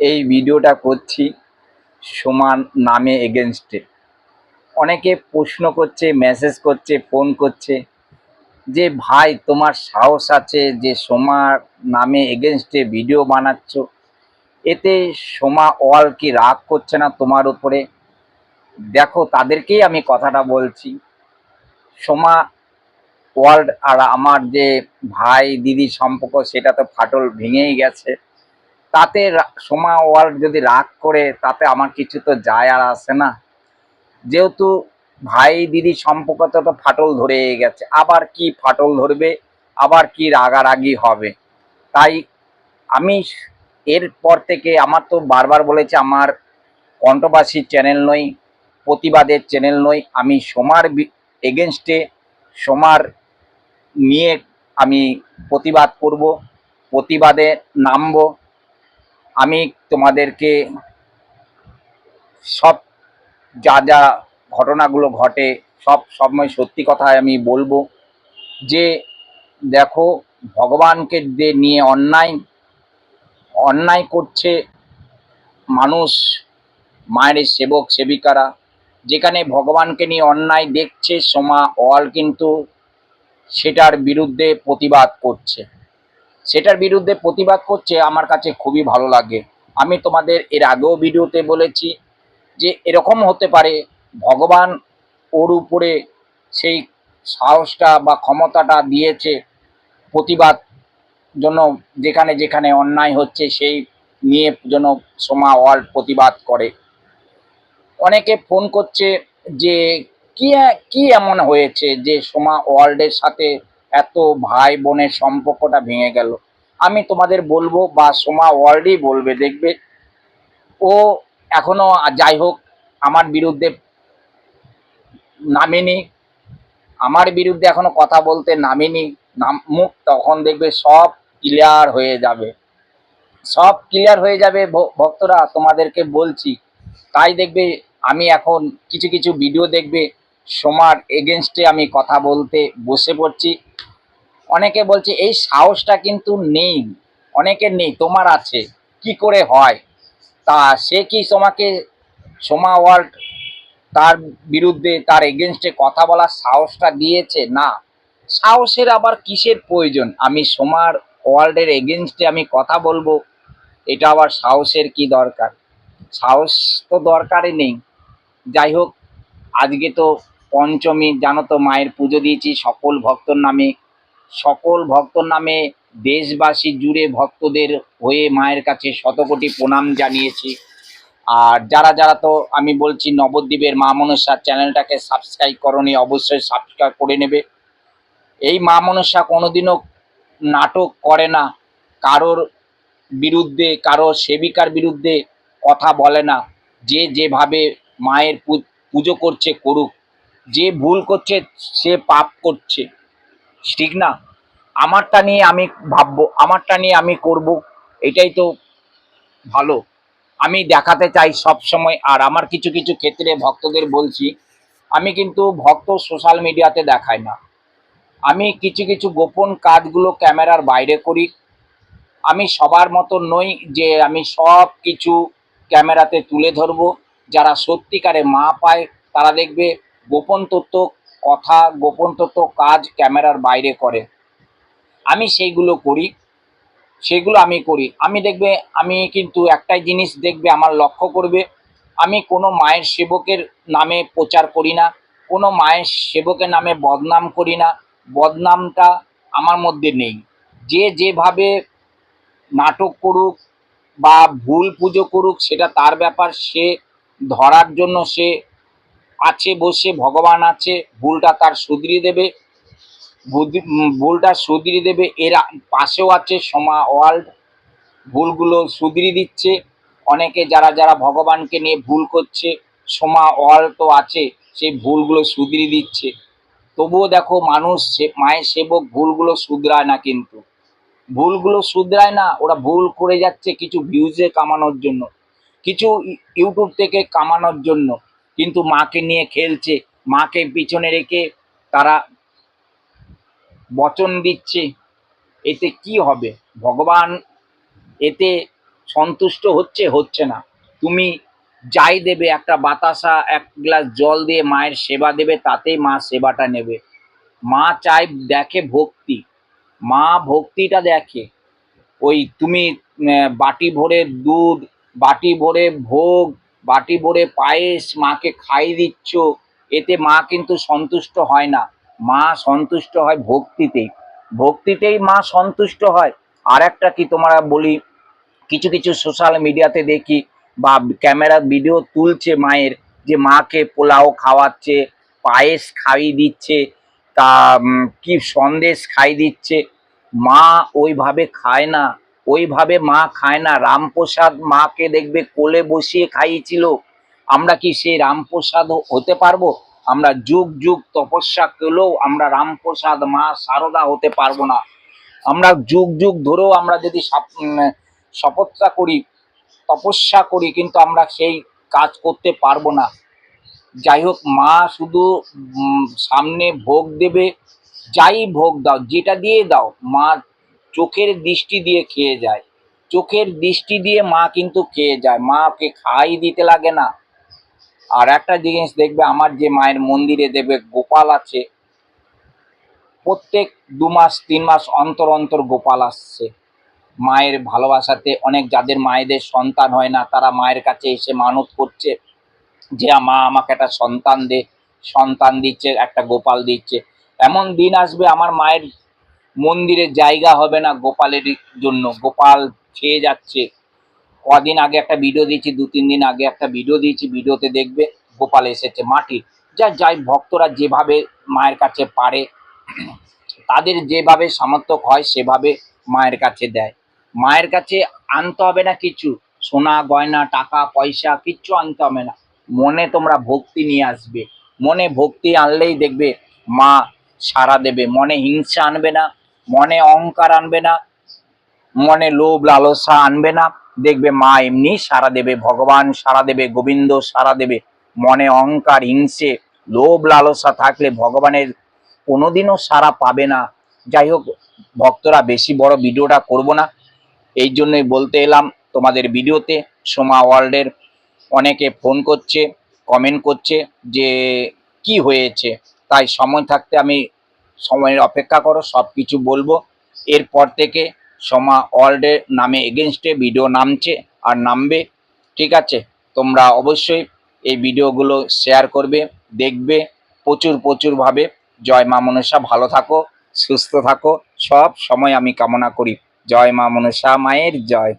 এই ভিডিওটা করছি সমান নামে এগেনস্টে অনেকে প্রশ্ন করছে মেসেজ করছে ফোন করছে যে, ভাই, তোমার সাহস আছে যে, সোমার নামে এগেনস্টে ভিডিও বানাচ্ছ? এতে সোমা অল কি রাগ করছে না তোমার উপরে? দেখো, তাদেরকেই আমি কথাটা বলছি। সোমা ওয়ার্ল্ড আর আমার যে ভাই দিদি সম্পর্ক, সেটা তো ফাটল ভেঙেই গেছে। তাতে সোমা ওয়ার্ল্ড যদি রাগ করে, তাতে আমার কিছু তো যায় আর আসে না। যেহেতু ভাই দিদি সম্পর্ক তো তো ফাটল ধরে গেছে, আবার কি ফাটল ধরবে, আবার কি রাগারাগি হবে। তাই আমি এরপর থেকে আমার তো বারবার বলেছে, আমার কণ্ঠবাসী চ্যানেল নই, প্রতিবাদের চ্যানেল নই, আমি সোমার এগেনস্টে সোমার নিয়ে আমি প্রতিবাদ করব, প্রতিবাদে নামবো। আমি তোমাদেরকে সব যা যা ঘটনাগুলো ঘটে, সব সময় সত্যি কথাই আমি বলব। যে দেখো, ভগবানকে নিয়ে অন্যায় অন্যায় করছে মানুষ, মায়ের সেবক, সেবিকারা, যেখানে ভগবানকে নিয়ে অন্যায় দেখছে সোমা অল কিন্তু সেটার বিরুদ্ধে প্রতিবাদ করছে। সেটার বিরুদ্ধে প্রতিবাদ করছে, আমার কাছে খুবই ভালো লাগে। আমি তোমাদের এর আগেও ভিডিওতে বলেছি যে এরকম হতে পারে, ভগবান ওর উপরে সেই সাহসটা বা ক্ষমতাটা দিয়েছে প্রতিবাদ জন্য যেখানে যেখানে অন্যায় হচ্ছে সেই নিয়ে যেন সোমা ওয়ার্ল্ড প্রতিবাদ করে। অনেকে ফোন করছে যে, কি কি এমন হয়েছে যে সোমা ওয়ার্ল্ডের সাথে এত ভাই বোনের সম্পর্কটা ভেঙে গেল। আমি তোমাদের বলব বা সোমা ওয়ার্ল্ডই বলবে, দেখবে। ও এখনও যাই হোক, আমার বিরুদ্ধে নামেনি। আমার বিরুদ্ধে এখনও কথা বলতে নামেনি। নাম, মুখ তখন দেখবে সব ক্লিয়ার হয়ে যাবে। সব ক্লিয়ার হয়ে যাবে ভক্তরা, তোমাদেরকে বলছি। তাই দেখবে আমি এখন কিছু কিছু ভিডিও দেখবে। সোমার এগেনস্টে আমি কথা বলতে বসে পড়ছি। অনেকে বলছে, এই সাহসটা কিন্তু নেই। অনেকের নেই, তোমার আছে। কি করে হয়? তা সে কি তোমাকে সোমা ওয়ার্ল্ড তার বিরুদ্ধে, তার এগেনস্টে কথা বলার সাহসটা দিয়েছে? না। সাহসের আবার কিসের প্রয়োজন? আমি সোমার ওয়ার্ল্ডের এগেনস্টে আমি কথা বলব, এটা আবার সাহসের কি দরকার? সাহস তো দরকারই নেই। যাই হোক, আজকে তো পঞ্চমী, জানো তো মায়ের পুজো দিয়েছি, সকল ভক্তর নামে। সকল ভক্তর নামে দেশবাসী জুড়ে ভক্তদের হয়ে মায়ের কাছে শতকোটি প্রণাম জানিয়েছি। আর যারা যারা তো আমি বলছি নবদ্বীপের মা মনসা চ্যানেলটাকে সাবস্ক্রাইব করনি, অবশ্যই সাবস্ক্রাইব করে নেবে। এই মা মনসা কোনোদিনও নাটক করে না, কারোর বিরুদ্ধে, কারও সেবিকার বিরুদ্ধে কথা বলে না। যে যেভাবে মায়ের পুজো করছে করুক যে ভুল করছে, সে পাপ করছে। ঠিক না? আমারটা নিয়ে আমি ভাববো, আমারটা নিয়ে আমি করব, এটাই তো ভালো। আমি দেখাতে চাই সব সময় আর আমার কিছু কিছু ক্ষেত্রে ভক্তদের বলছি, আমি কিন্তু ভক্ত সোশ্যাল মিডিয়াতে দেখাই না। আমি কিছু কিছু গোপন কাজগুলো ক্যামেরার বাইরে করি। আমি সবার মতো নই যে আমি সব কিছু ক্যামেরাতে তুলে ধরবো। যারা সত্যিকারে মা পায়, তারা দেখবে গোপন তথ্য, কথা, গোপন তথ্য, কাজ ক্যামেরার বাইরে করে। আমি সেইগুলো করি। সেগুলো আমি করি। আমি দেখবে, আমি কিন্তু একটাই জিনিস দেখবে, আমার লক্ষ্য করবে। আমি কোনো মায়ের সেবকের নামে প্রচার করি না। কোনো মায়ের সেবকের নামে বদনাম করি না। বদনামটা আমার মধ্যে নেই। যে যেভাবে নাটক করুক বা ভুল পুজো করুক, সেটা তার ব্যাপার। সে ধরার জন্য সে আছে বসে, ভগবান আছে, ভুলটা তার শুধরিয়ে দেবে। ভুলটা শুধরিয়ে দেবে, এর পাশেও আছে, সমা ওয়ার্ল্ড। ভুলগুলো শুধরিয়ে দিচ্ছে। অনেকে যারা যারা ভগবানকে নিয়ে ভুল করছে, সোমা ওয়ার্ল্ড তো আছে, সেই ভুলগুলো শুধরিয়ে দিচ্ছে। তবুও দেখো, মানুষ সে- মায়ের সেবক ভুলগুলো শুধরায় না কিন্তু। ভুলগুলো শুধরায় না, ওরা ভুল করে যাচ্ছে কিছু ভিউজে কামানোর জন্য, কিছু ইউটিউব থেকে কামানোর জন্য। কিন্তু মাকে নিয়ে খেলছে। মাকে পিছনে রেখে তারা বচন দিচ্ছে। এতে কি হবে? ভগবান এতে সন্তুষ্ট হচ্ছে? হচ্ছে না। তুমি যাই দেবে, একটা বাতাসা, এক গ্লাস জল দিয়ে মায়ের সেবা দেবে, তাতেই মা সেবাটা নেবে। মা চাই দেখে ভক্তি। মা ভক্তিটা দেখে। ওই তুমি বাটি ভরে দুধ, বাটি ভরে ভোগ বাটি ভরে পায়েস মাকে খাইয়ে দিচ্ছ, এতে মা কিন্তু সন্তুষ্ট হয় না। মা সন্তুষ্ট হয় ভক্তিতেই। ভক্তিতেই মা সন্তুষ্ট হয়। আর একটা কি তোমরা বলি, কিছু কিছু সোশ্যাল মিডিয়াতে দেখি বা ক্যামেরা ভিডিও তুলছে মায়ের যে মাকে পোলাও খাওয়াচ্ছে, পায়েস খাইয়ে দিচ্ছে, তা কি সন্দেশ খাইয়ে দিচ্ছে। মা ওইভাবে খায় না। ওইভাবে মা খায় না। রামপ্রসাদ মাকে দেখবে কোলে বসিয়ে খাইয়েছিল। আমরা কি সেই রামপ্রসাদ হতে পারব? আমরা যুগ যুগ তপস্যা করলেও আমরা রামপ্রসাদ, মা, সারদা হতে পারব না। আমরা যুগ যুগ ধরেও আমরা যদি শপথটা করি, তপস্যা করি, কিন্তু আমরা সেই কাজ করতে পারব না। যাই হোক, মা শুধু সামনে ভোগ দেবে। যাই ভোগ দাও, যেটা দিয়ে দাও, মা চোখের দৃষ্টি দিয়ে খেয়ে যায়। চোখের দৃষ্টি দিয়ে মা কিন্তু খেয়ে যায়। মাকে খাই দিতে লাগে না। আর একটা জিনিস দেখবে, আমার যে মায়ের মন্দিরে দেবে গোপাল আছে, প্রত্যেক দু মাস, তিন মাস অন্তর অন্তর গোপাল আসছে। মায়ের ভালোবাসাতে অনেক যাদের মায়েদের সন্তান হয় না, তারা মায়ের কাছে এসে মানত করছে। যে মা আমাকে একটা সন্তান দে, সন্তান দিচ্ছে, একটা গোপাল দিচ্ছে। এমন দিন আসবে, আমার মায়ের মন্দিরে জায়গা হবে না গোপালের জন্য। গোপাল খেয়ে যাচ্ছে। কদিন আগে একটা ভিডিও দিয়েছি, দু, তিন দিন আগে একটা ভিডিও দিয়েছি ভিডিওতে দেখবে গোপাল এসেছে মাটির। যা, যাই ভক্তরা যেভাবে মায়ের কাছে পারে, তাদের যেভাবে সামর্থ্য হয়, সেভাবে মায়ের কাছে দেয়। মায়ের কাছে আনতে হবে না কিছু। সোনা, গয়না, টাকা, পয়সা, কিচ্ছু আনতে হবে না। মনে তোমরা ভক্তি নিয়ে আসবে। মনে ভক্তি আনলেই দেখবে মা সাড়া দেবে। মনে হিংসা আনবে না। মনে অহংকার আনবে না, মনে লোভ লালসা আনবে না। দেখবে মা এমনি সারা দেবে, ভগবান সারা দেবে, গোবিন্দ সারা দেবে। মনে অহংকার, হিংসে, লোভ লালসা থাকলে ভগবানের কোনোদিনও সারা পাবে না। যাই হোক, ভক্তরা বেশি বড় ভিডিওটা করব না। এই জন্যই বলতে এলাম, তোমাদের ভিডিওতে সোমা ওয়ার্ল্ডের অনেকে ফোন করছে কমেন্ট করছে যে কি হয়েছে। তাই সময় থাকতে আমি সময়ের অপেক্ষা করো সব কিছু বলব। এরপর থেকে সোমা ওয়ার্ল্ডের নামে এগেনস্টে ভিডিও নামছে আর নামবে, ঠিক আছে? তোমরা অবশ্যই এই ভিডিওগুলো শেয়ার করবে, দেখবে, প্রচুর প্রচুরভাবে জয় মা মনসা, ভালো থাকো, সুস্থ থাকো, সব সময় আমি কামনা করি। জয় মা মনসা মায়ের জয়।